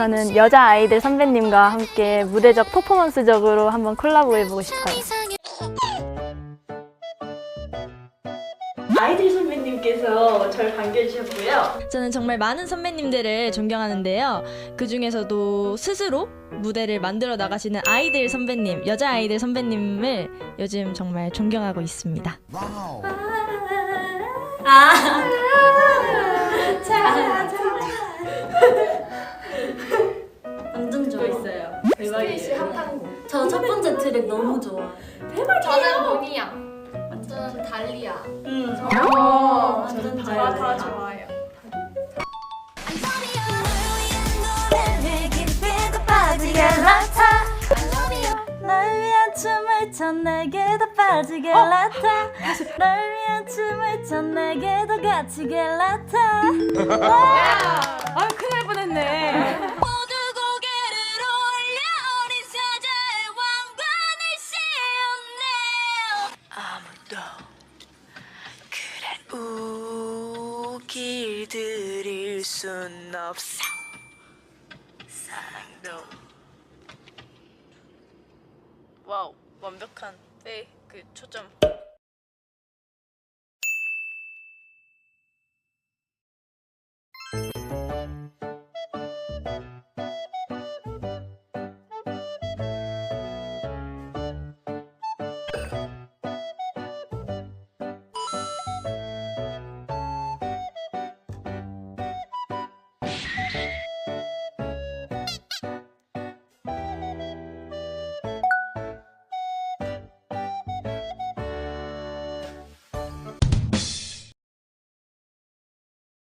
저는 여자 아이들 선배님과 함께 무대적 퍼포먼스적으로 한번 콜라보해보고 싶어요. 아이들 선배님께서 저를 반겨주셨고요. 저는 정말 많은 선배님들을 존경하는데요. 그 중에서도 스스로 무대를 만들어 나가시는 아이들 선배님, 여자 아이들 선배님을 요즘 정말 존경하고 있습니다. 완전 핫한 저첫 번째 트랙 너무 좋아. 저는 보니야. 저는 달리야. 응. 어, 완전 다, 잘. 다 좋아요. 널 위한 춤을 춰 내게 더 빠지게 라타 널 위한 춤을 춰 내게 더 갇히게 라타 아, 큰일 날 뻔했네. 그래 우길 들일 순 없어. 사랑도. 와우 완벽한 네그 초점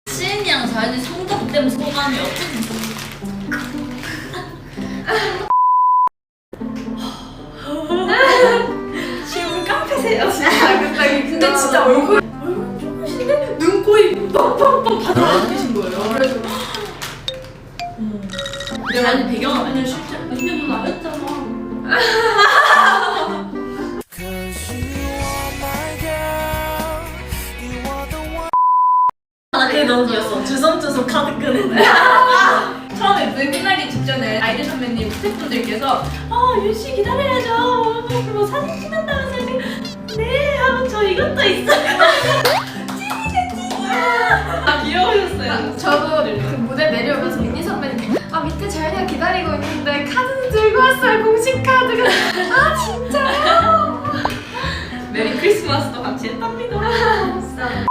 시은이랑 자연이 성적 때문에 소감이 어떻게 지금 깡패세요. 진짜 근데, 자연이 배경은 아니야 실제 근데 너 나였잖아. 나 그게 너무 귀여웠어 주섬주섬 카드 끄는 처음에 무대 끝나기 직전에 아이들 선배님 스태프분들께서 아 윤씨 기다려야죠. 뭐, 뭐 사진 찍는다면서 네 하고 저 이것도 있어요 기다리고 있는데 카드 들고 왔어요 공식 카드가 아 진짜요? 메리 크리스마스도 같이 했답니다